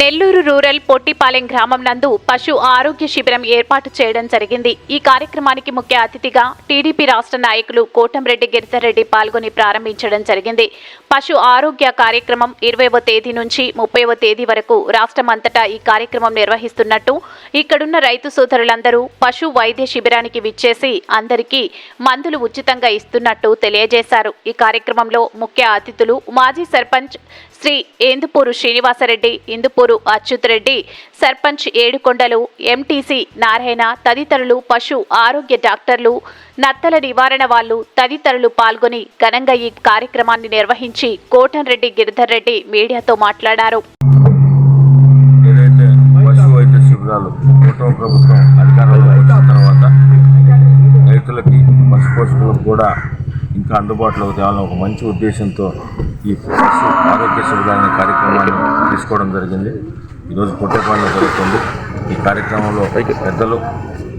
Nellore rural పొట్టిపాలెం గ్రామం నందు పశు ఆరోగ్య శిబిరం ఏర్పాటు చేయడం జరిగింది. ఈ కార్యక్రమానికి ముఖ్య అతిథిగా టీడీపీ రాష్ట్ర నాయకులు కోటంరెడ్డి గిరిధర్రెడ్డి పాల్గొని ప్రారంభించడం జరిగింది. పశు ఆరోగ్య కార్యక్రమం ఇరవైవ తేదీ నుంచి ముప్పైవ తేదీ వరకు రాష్ట్రమంతటా ఈ కార్యక్రమం నిర్వహిస్తున్నట్టు ఇక్కడున్న రైతు సోదరులందరూ పశు వైద్య శిబిరానికి విచ్చేసి అందరికీ మందులు ఉచితంగా ఇస్తున్నట్టు తెలియజేశారు. ఈ కార్యక్రమంలో ముఖ్య అతిథులు మాజీ సర్పంచ్ శ్రీ ఏందుపూరు శ్రీనివాసరెడ్డి ఇందుపూరు అచ్యుత్ రెడ్డి సర్పంచ్ ఏడుకొండలు ఎంటీసీ నారాయణ తదితరులు పశు ఆరోగ్య డాక్టర్లు నత్తల నివారణ వాళ్ళు తదితరులు పాల్గొని ఘనంగా ఈ కార్యక్రమాన్ని నిర్వహించి కోటంరెడ్డి గిరిధర్ రెడ్డి మీడియాతో మాట్లాడారు. రైతులకి పశు పోషకులకు కూడా ఇంకా అందుబాటులోకి తేవాలని ఒక మంచి ఉద్దేశంతో ఈ ఆరోగ్య శిబిరాల కార్యక్రమాన్ని తీసుకోవడం జరిగింది. ఈరోజు పుట్టేపాడులో జరుగుతుంది. ఈ కార్యక్రమంలో పెద్దలు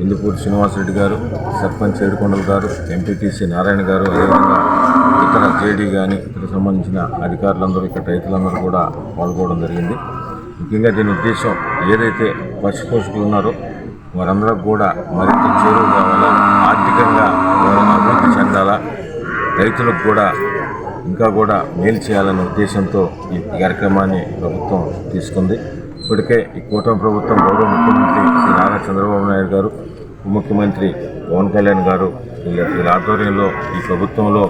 ఇందుపూరి శ్రీనివాసరెడ్డి గారు సర్పంచ్ ఏడుకొండలు గారు ఎంపీటీసీ నారాయణ గారు అదేవిధంగా ఇతర జేడీ కానీ ఇతర సంబంధించిన అధికారులందరూ ఇక్కడ రైతులందరూ కూడా పాల్గొనడం జరిగింది. ముఖ్యంగా దీని ఉద్దేశం ఏదైతే పశు పోషకులు ఉన్నారో వారందరూ కూడా మరింత చేరువు కావాలా? ఆర్థికంగా వారు అభివృద్ధి చెందాలా? రైతులకు కూడా ఇంకా కూడా మేలు చేయాలనే ఉద్దేశంతో ఈ కార్యక్రమాన్ని ప్రభుత్వం తీసుకుంది. ఇప్పటికే ఈ కూటమి ప్రభుత్వం గౌరవ ముఖ్యమంత్రి శ్రీ నారా చంద్రబాబు నాయుడు గారు ముఖ్యమంత్రి పవన్ కళ్యాణ్ గారు వీళ్ళ ఆధ్వర్యంలో ఈ ప్రభుత్వంలో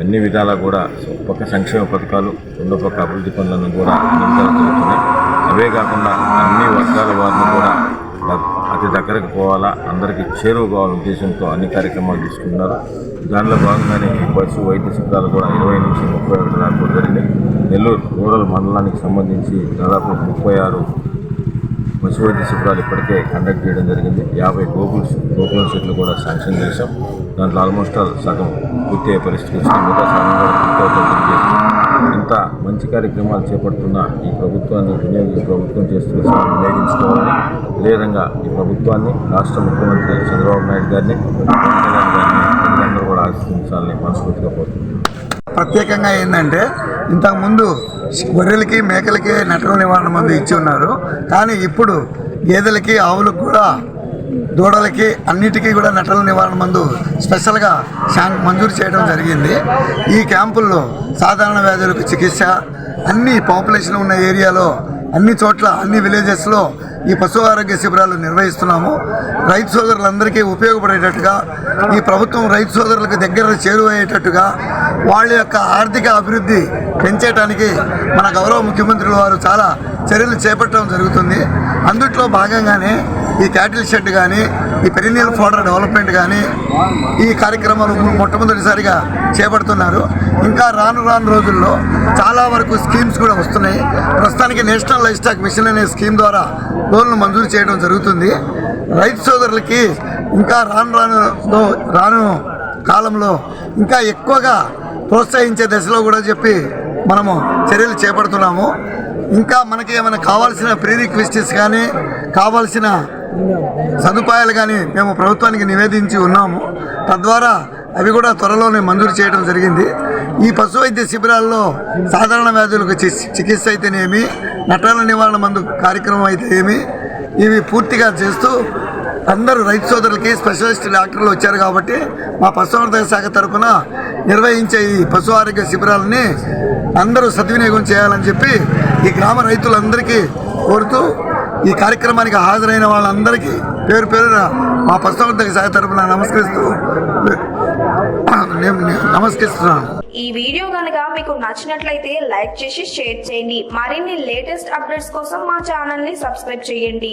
అన్ని విధాలా కూడా ఒక పక్క సంక్షేమ పథకాలు రెండో పక్క అభివృద్ధి పనులను కూడా నిమిషాలు జరుగుతున్నాయి. అవే కాకుండా అన్ని వర్గాల వారిని దగ్గరకు పోవాలా? అందరికీ చేరువ ఉద్దేశంతో అన్ని కార్యక్రమాలు తీసుకున్నారు. దానిలో భాగంగానే ఈ పశు వైద్య శిబిరాలు కూడా ఇరవై నుంచి ముప్పై ఒకటి దాకా జరిగినాయి నెల్లూరు రూరల్ మండలానికి సంబంధించి దాదాపు ముప్పై ఆరు పశు వైద్య శిబిరాలు ఇప్పటికే కండక్ట్ చేయడం జరిగింది. యాభై గోకుల్ గోకుల సీట్లు కూడా శాంక్షన్ చేశాం. దాంట్లో ఆల్మోస్ట్ ఆల్ సగం పూర్తి అయ్యే పరిస్థితి వచ్చింది మిగతా సగం కూడా పూర్తి అవుతుంది కొత్త మంచి కార్యక్రమాలు చేపడుతున్న ఈ ప్రభుత్వాన్ని వినియోగ ప్రభుత్వం చేస్తున్న వినియోగించుకోవాలని అదేవిధంగా ఈ ప్రభుత్వాన్ని రాష్ట్ర ముఖ్యమంత్రి చంద్రబాబు నాయుడు గారిని పవన్ ప్రజలందరూ కూడా ఆశీర్వదించాలని మనస్ఫూర్తిగా కోరుతున్నాను. ప్రత్యేకంగా ఏంటంటే ఇంతకుముందు గొర్రెలకి మేకలకి నటన నివారణ మందు ఇచ్చి ఉన్నారు. కానీ ఇప్పుడు గేదెలకి ఆవులకు కూడా దూడలకి అన్నిటికీ కూడా నటల నివారణ మందు స్పెషల్గా శాం మంజూరు చేయడం జరిగింది. ఈ క్యాంపుల్లో సాధారణ వ్యాధులకు చికిత్స అన్ని పాపులేషన్ ఉన్న ఏరియాలో అన్ని చోట్ల అన్ని విలేజెస్లో ఈ పశు ఆరోగ్య శిబిరాలు నిర్వహిస్తున్నాము. రైతు సోదరులందరికీ ఉపయోగపడేటట్టుగా ఈ ప్రభుత్వం రైతు సోదరులకు దగ్గర చేరువయ్యేటట్టుగా వాళ్ళ యొక్క ఆర్థిక అభివృద్ధి పెంచేయడానికి మన గౌరవ ముఖ్యమంత్రుల వారు చాలా చర్యలు చేపట్టడం జరుగుతుంది. అందుట్లో భాగంగానే ఈ క్యాటిల్ షెడ్ కానీ ఈ పెరినియల్ ఫోడర్ డెవలప్మెంట్ కానీ ఈ కార్యక్రమాలు మొట్టమొదటిసారిగా చేపడుతున్నారు. ఇంకా రాను రాను రోజుల్లో చాలా వరకు స్కీమ్స్ కూడా వస్తున్నాయి. ప్రస్తుతానికి నేషనల్ లైఫ్ స్టాక్ మిషన్ అనే స్కీమ్ ద్వారా లోన్లు మంజూరు చేయడం జరుగుతుంది. రైతు సోదరులకి ఇంకా రాను రాను రాను కాలంలో ఇంకా ఎక్కువగా ప్రోత్సహించే దశలో కూడా చెప్పి మనము చర్యలు చేపడుతున్నాము. ఇంకా మనకి ఏమైనా కావాల్సిన ప్రీ రిక్వెస్టెస్ కానీ కావాల్సిన సదుపాయాలు కానీ మేము ప్రభుత్వానికి నివేదించి ఉన్నాము. తద్వారా అవి కూడా త్వరలోనే మంజూరు చేయడం జరిగింది. ఈ పశు వైద్య శిబిరాల్లో సాధారణ వ్యాధులకు చికిత్స అయితేనేమి నటాల నివారణ మందు కార్యక్రమం అయితే ఏమి ఇవి పూర్తిగా చేస్తూ అందరూ రైతు సోదరులకి స్పెషలిస్ట్ డాక్టర్లు వచ్చారు కాబట్టి మా పశువర్ధక శాఖ తరఫున నిర్వహించే ఈ పశు ఆరోగ్య శిబిరాలని అందరూ సద్వినియోగం చేయాలని చెప్పి ఈ గ్రామ రైతులందరికీ కోరుతూ ఈ కార్యక్రమానికి హాజరైన వాళ్ళందరికీ పేరు పేరున మా పశుసంవర్ధక శాఖ తరఫున నమస్కరిస్తూ నమస్కరిస్తున్నాను. ఈ వీడియో కనుక మీకు నచ్చినట్లయితే లైక్ చేసి షేర్ చేయండి. మరిన్ని లేటెస్ట్ అప్డేట్స్ కోసం మా ఛానల్ని సబ్స్క్రైబ్ చేయండి.